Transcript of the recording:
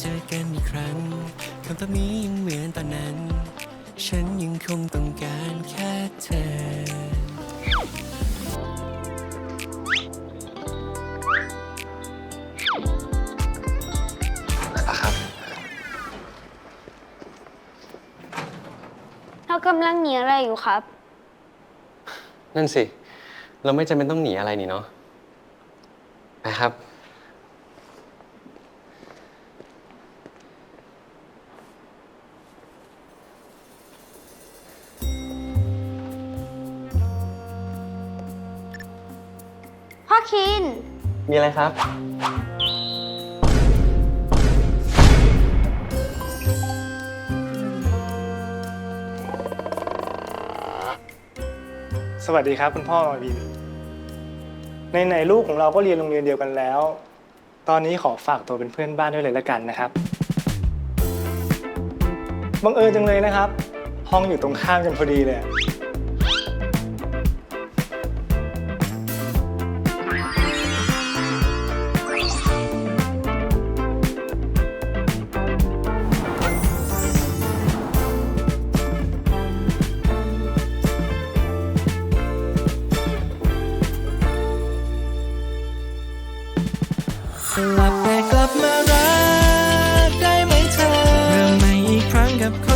เจอกันอีกครั้งคำตอบนี้ยังเหมือนตอนนั้น ฉันยังคงต้องการแค่เธอครับเรากำลังหนีอะไรอยู่ครับ นั่นสิ เราไม่จำเป็นต้องหนีอะไรนี่เนาะนะครับ คิน มีอะไรครับ สวัสดีครับคุณพ่อมาวิน ในไหนๆลูกของเราก็เรียนโรงเรียนเดียวกันแล้ว ตอนนี้ขอฝากตัวเป็นเพื่อนบ้านด้วยเลยละกันนะครับ บังเอิญจังเลยนะครับ ห้องอยู่ตรงข้ามกันพอดีเลย สลับไปกลับมารักได้ไหมเธอเริ่มใหม่อีกครั้งกับคน